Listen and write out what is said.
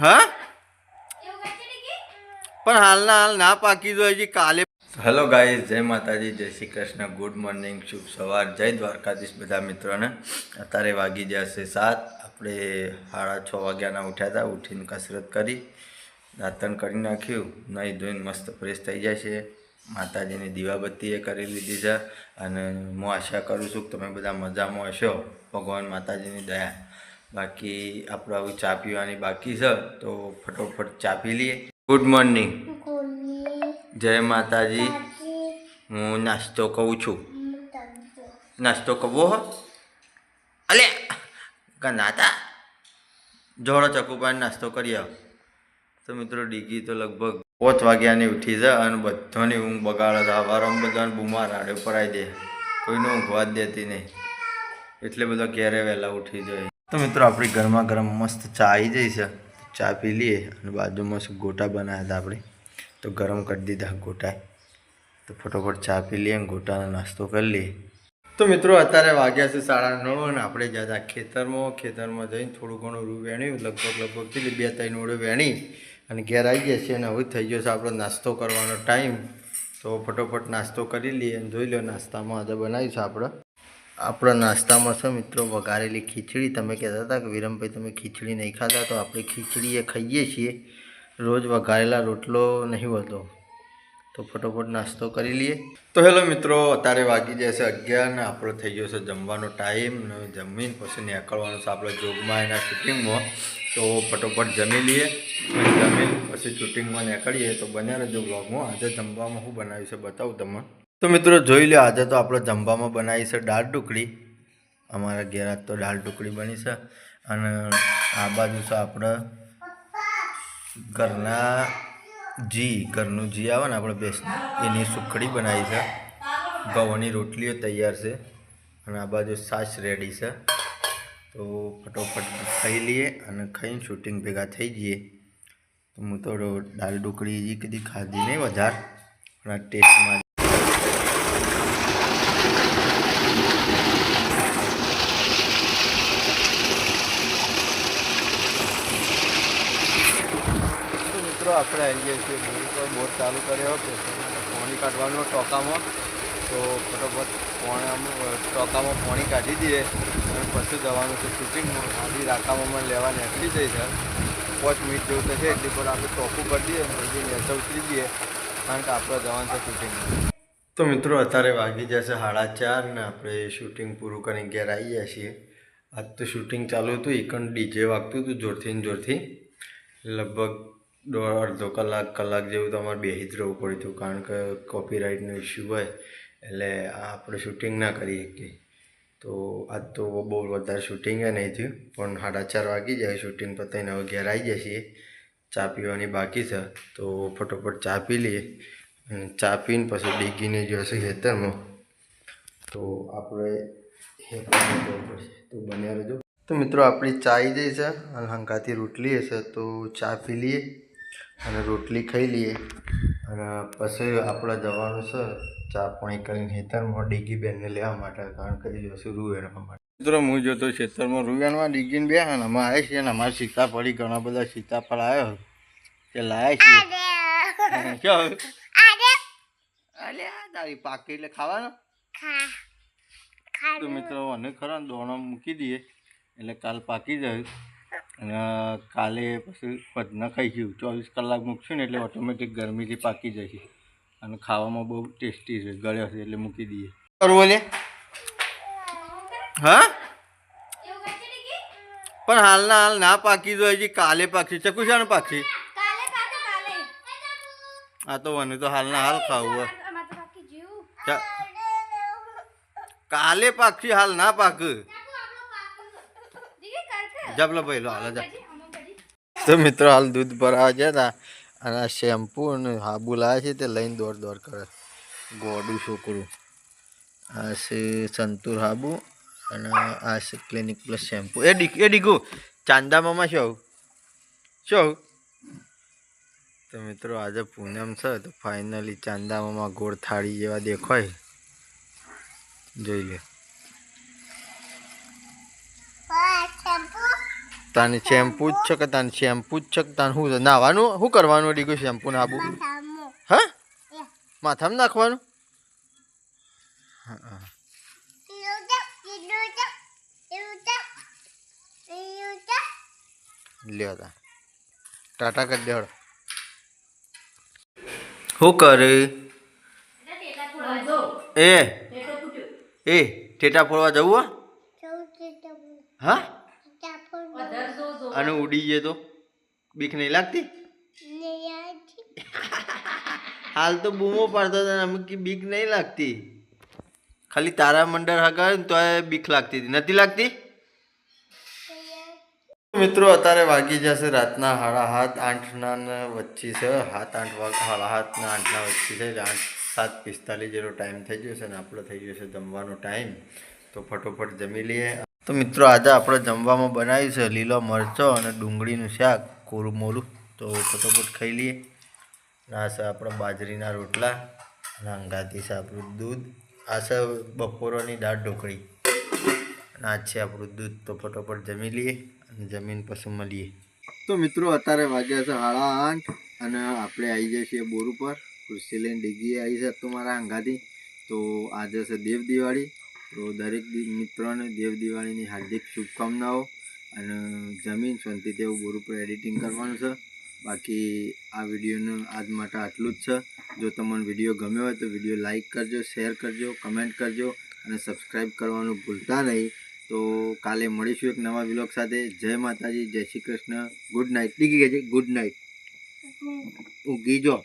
હા? પણ હાલના હાલ ના પાકી દો હજી કાલે હેલો ગાઈઝ જય માતાજી, જય શ્રી કૃષ્ણ. ગુડ મોર્નિંગ શુભ સવાર. જય દ્વારકાધીશ બધા મિત્રોને. અત્યારે વાગી જશે સાત. આપણે સાડા છ વાગ્યાના ઉઠ્યા હતા. ઉઠીને કસરત કરી, દાંતણ કરી નાખ્યું. નહીં ધોઈને મસ્ત ફ્રેશ થઈ જાય છે. માતાજીની દીવાબત્તી એ કરી લીધી છે. અને હું આશા કરું છું કે તમે બધા મજામાં હશો. ભગવાન માતાજીની દયા. બાકી આપણે હવે ચા પીવાની બાકી છે તો ફટોફટ ચા પી લઈએ. ગુડ મોર્નિંગ જય માતાજી. હું નાસ્તો કહું છું. નાસ્તો કરવો હો? અલે! નાતા? જોડો ચકુપાને નાસ્તો કરી આવ. તો મિત્રો ડીગી તો લગભગ પાંચ વાગ્યાની ઉઠી છે અને બધાની ઊંઘ બગાડે છે. વારમ બધાને બુમાર આડે પરાઈ દે. કોઈને ઊંઘવા જ દેતી નહીં. એટલે બધો ઘેરે વહેલા ઉઠી જાય. તો મિત્રો, આપણી ગરમા ગરમ મસ્ત ચા આવી જઈ છે. ચા પી લઈએ અને બાજુમાં શું ગોટા બનાવ્યા હતા આપણે. તો ગરમ કરી દીધા ગોટા. તો ફટોફટ ચા પી લઈએ અને ગોટાનો નાસ્તો કરી લઈએ. તો મિત્રો, અત્યારે વાગ્યા છે સાડા નવ અને આપણે જતા ખેતરમાં ખેતરમાં જઈને થોડું ઘણું રૂ વેણ્યું. લગભગ લગભગ કેટલી બે ત્રણ ઓળે વેણી અને ઘેર આવી ગયા છે અને હવે થઈ ગયો છે આપણો નાસ્તો કરવાનો ટાઈમ. તો ફટોફટ નાસ્તો કરી લઈએ અને જોઈ લો નાસ્તામાં આજે બનાવ્યું છે આપણે. આપણા નાસ્તામાં છે મિત્રો? વઘારેલી ખીચડી. તમે કહેતા હતા કે વિરમભાઈ, તમે ખીચડી નહીં ખાતા તો આપણે ખીચડી એ ખાઈએ છીએ. રોજ વઘારેલા રોટલો નહીં હોતો. તો ફટોફટ નાસ્તો કરી લઈએ. તો હેલો મિત્રો, અત્યારે વાગી જશે અગિયાર ને આપણો થઈ ગયો છે જમવાનો ટાઈમ ને જમીન પછી નીકળવાનું છે આપણે જોગમાં એના શૂટિંગમાં. તો ફટોફટ જમી લઈએ જમીન પછી શૂટિંગમાં નીકળીએ. તો બન્યા રહેજો બ્લોગમાં આજે જમવામાં શું બનાવ્યું છે બતાવું તમને. તો મિત્રો જોઈ લો આજે તો આપણે જમવામાં બનાવી છે દાળ ઢુકડી અમારા ઘેર આજ તો દાળ ઢુકડી બની છે અને આ બાજુ છે આપણે ઘરના જી, ઘરનું જી આવે ને આપણે બેસ એની સુખડી બનાવી છે. ઘઉંની રોટલીઓ તૈયાર છે અને આ બાજુ સાસ રેડી છે. તો ફટોફટ ખાઈ લઈએ અને ખાઈને શૂટિંગ ભેગા થઈ જઈએ. તો હું તો દાળ હજી કદી ખાધી નહીં વધારે, પણ આ ટેસ્ટમાં તો મિત્રો આપણે આવી ગયા છીએ બોર બોર ચાલુ કર્યો હતો. પાણી કાઢવાનો ટોકામાં. તો ફટોફટ પોણામાં ટોકામાં પાણી કાઢી દઈએ. અને પછી જવાનું છે શૂટિંગમાં આધી રાકામાં લેવા નીકળી જઈ છે પાંચ મિનિટ જેવું થશે એટલી પર આપણે ટોકું કરી દઈએ પછી નીચે ઉતરી દઈએ કારણ કે આપણે જવાનું છે શૂટિંગમાં તો મિત્રો, અત્યારે વાગી જશે સાડા ચાર ને આપણે શૂટિંગ પૂરું કરીને ઘેર આવી ગયા છીએ. આજ તો શૂટિંગ ચાલુ હતું એકન ડીજે વાગતું હતું, જોરથી ને જોરથી. લગભગ દોઢ અડધો કલાક કલાક જેવું તમારે બેસી જ રહેવું પડ્યું હતું. કારણ કે કોપીરાઇટનો ઇસ્યુ હોય, એટલે આપણે શૂટિંગ ના કરી શકીએ તો આજ તો બહુ વધારે શૂટિંગ નહીં થયું, પણ સાડા ચાર વાગી જાય શૂટિંગ પતાવીને હવે ઘેર આવી જશે ચા પીવાની બાકી છે, તો ફટોફટ ચા પી લઈએ. અને ચા પીને પછી ડીગીને જશે ખેતરમાં, તો આપણે ખેતરમાં જવું પડશે. તો બન્યા રહેજો. તો મિત્રો, આપણી ચા આવી જઈ છે અને હંકાથી રોટલી હશે, તો ચા પી લઈએ. અને રોટલી ખાઈ લઈએ. અને પછી આપણે જવાનું છે ચા પાણી કરીને ખેતરમાં ડીગી બેનને લેવા માટે કારણ કે જશું રૂવેણવા એના માટે. મિત્રો હું જોતો ખેતરમાં રૂવેણમાં ડીગીને બે અને અમે આવ્યા છીએ અને અમારે સીતાફળી ઘણા બધા સીતાફળ આવ્યો તે લાયા છીએ. શું અલ્યા તારી પાકી એટલે ખાવાનો? તો મિત્રો અને ખરા દોણો મૂકી દઈએ. એટલે કાલ પાકી જાય. અને કાલે પછી નખાઈ ગયું. ચોવીસ કલાક મૂકશું ને એટલે ઓટોમેટિક ગરમીથી પાકી જશે. અને ખાવામાં બહુ ટેસ્ટી છે ગળ્યો છે એટલે મૂકી દઈએ. કરવું લે. હા? પણ હાલના હાલ ના પાકી દો હજી કાલે પાકશે. ચકુ છે ને પાકશે? આ તો મને તો હાલના હાલ ખાવું હોય. કાલે પાકશે હાલ ના પાક. જબલો ભાઈ લો હાલ જા. તો મિત્રો હાલ દૂધ ભરાવા ગયા હતા અને આ શેમ્પુ અને હાબુ લાવ્યા છે તે લઈને દોડ દોડ કરે. ગોડું છોકરું. આ છે સંતુર હાબુ અને આ છે ક્લિનિક પ્લસ શેમ્પુ. એ ડી એ ડીગુ ચાંદામાં શું શું તો મિત્રો આજે પૂનમ છે તો ફાઇનલી ચાંદામામાં ગોળ થાળી જેવા દેખાય. જોઈ લે. તાની શેમ્પુ જ છે કે તાને શેમ્પુ જ છે કે તાને શું નાવાનું? શું કરવાનું ડીગું શેમ્પુ ને આબુ? હા? માથામાં નાખવાનું. લ્યો તા. ટાટા કરી દેવડો શું કરે? એ. એ ટેટા ફોડવા જવું હો? અને ઉડી જાય તો? બીક નહીં લાગતી? હાલ તો બૂમો પાડતો હતો અમે કે બીક નહીં લાગતી. ખાલી તારા મંડળ હગાવે ને તો બીક લાગતી હતી. નથી લાગતી? મિત્રો અત્યારે વાગી જશે રાતના હાડા હાથ આઠના વચ્ચે છે. હાથ આઠ વાગ હાડા હાથના આઠના વચ્ચે છે. આઠ સાત પિસ્તાલીસ જેટલો ટાઈમ થઈ ગયો છે ને આપણો થઈ ગયો છે જમવાનો ટાઈમ તો ફટોફટ જમી લઈએ. તો મિત્રો આજે આપણે જમવામાં બનાવ્યું છે લીલો મરચો અને ડુંગળીનું શાક, કોરું મોરું તો ફટોફટ ખાઈ લઈએ. આ છે આપણે બાજરીના રોટલા અને અંગાથી છે આપણું દૂધ. આ છે બપોરોની દાળ ઢોકળી. અને આ છે આપણું દૂધ. તો ફટોફટ જમી લઈએ અને જમીન પછી મળીએ. તો મિત્રો અત્યારે વાગ્યા છે હાળા આઠ અને આપણે આવી જઈએ છીએ બોર ઉપર. ખુરશી લઈને ડીગી આવી છે તો મારા અંગાથી. તો આજે છે દેવ દિવાળી. તો દરેક મિત્રોને દેવ દિવાળીની હાર્દિક શુભકામનાઓ અને જમીન શાંતિ તેવું બોર ઉપર એડિટિંગ કરવાનું છે. બાકી આ વિડીયોનું આજ માટે આટલું જ છે. જો તમને વીડિયો ગમ્યો હોય તો વીડિયો લાઇક કરજો શેર કરજો કમેન્ટ કરજો અને સબસ્ક્રાઈબ કરવાનું ભૂલતા નહીં. તો કાલે મળીશું એક નવા વિલોગ સાથે. જય માતાજી જય શ્રી કૃષ્ણ. Good night. ડીગી ગઈ ગુડ નાઇટ. ઊંઘી જો.